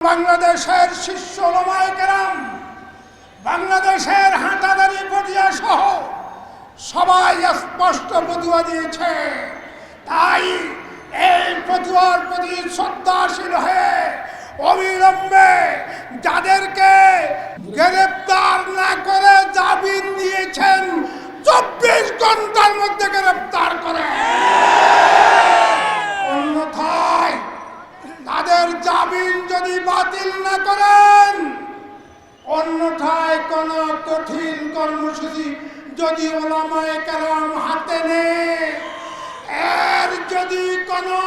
বাংলাদেশের শিষ্য কেরাম, বাংলাদেশের হাঁটাদারি পটিয়া সহ সবাই স্পষ্ট পদুয়া দিয়েছে। তাই এই পদুয়ার প্রতি শ্রদ্ধাশীল হয়ে অবিলম্বে যাদেরকে গ্রেপ্তার না করে জামিন দিয়েছেন চব্বিশ ঘণ্টার মধ্যে গ্রেপ্তার করে অন্যথায় তাদের জামিন যদি বাতিল না করেন, অন্যথায় কোন কঠিন কর্মসূচি যদি ওলামায় কালাম হাতে এর যদি কোনো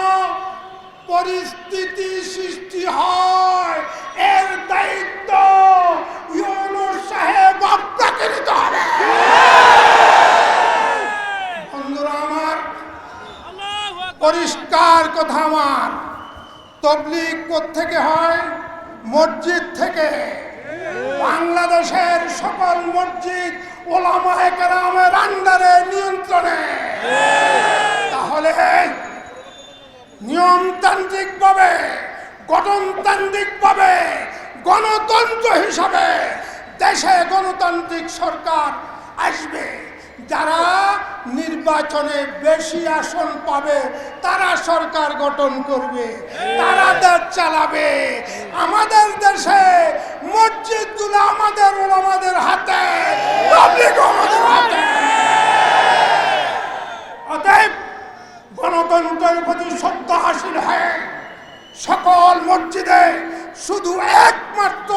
পরিস্থিতি সৃষ্টি হয়, এর দায়িত্ব সাহেব আপনাকে নিতে হবে পরিষ্কার কথা আমার। তবলিগ থেকে হয়? মসজিদ থেকে। বাংলাদেশের সকল মসজিদ ওলামা একরামের নিয়ন্ত্রণে। তাহলে নিয়মতান্ত্রিক ভাবে গঠনতান্ত্রিক ভাবে গণতন্ত্র হিসাবে দেশে গণতান্ত্রিক সরকার আসবে। যারা নির্বাচনে বেশি আসন পাবে, তারা সরকার গঠন করবে, তারা দেশ চালাবে। আমাদের দেশে মসজিদগুলো আমাদের আমাদের আমাদের হাতে। অতএব গণতন্ত্রের প্রতি শ্রদ্ধাশীল হয়ে সকল মসজিদে শুধু একমাত্র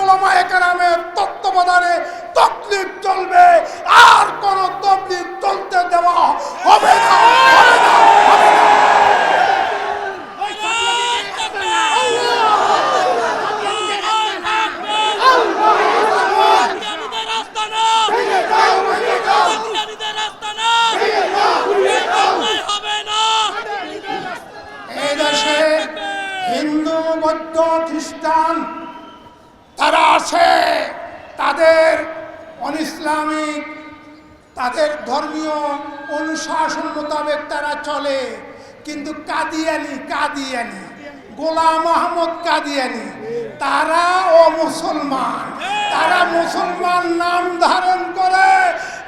তত্ত্বাবধানে তকলিফ চলবে। আর তকলিফ চলতে দেওয়া হবে না হবে হিন্দু বৌদ্ধ খ্রিস্টান তারা আছে। তাদের অনিসলামিক তাদের ধর্মীয় অনুশাসন মোতাবেক তারা চলে। কিন্তু কাদিয়ানি কাদিয়ানি, গোলাম আহমদ কাদিয়ানি, তারা ও মুসলমান তারা মুসলমান নাম ধারণ করে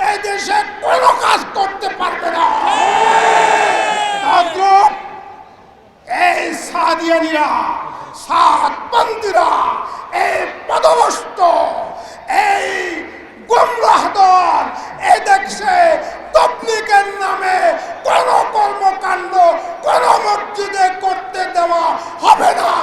এই দেশে কোনো কাজ করতে পারবে না। এই সাদিয়ানিরা সাতপন্থীরা থাকতে দেওয়া হবে না।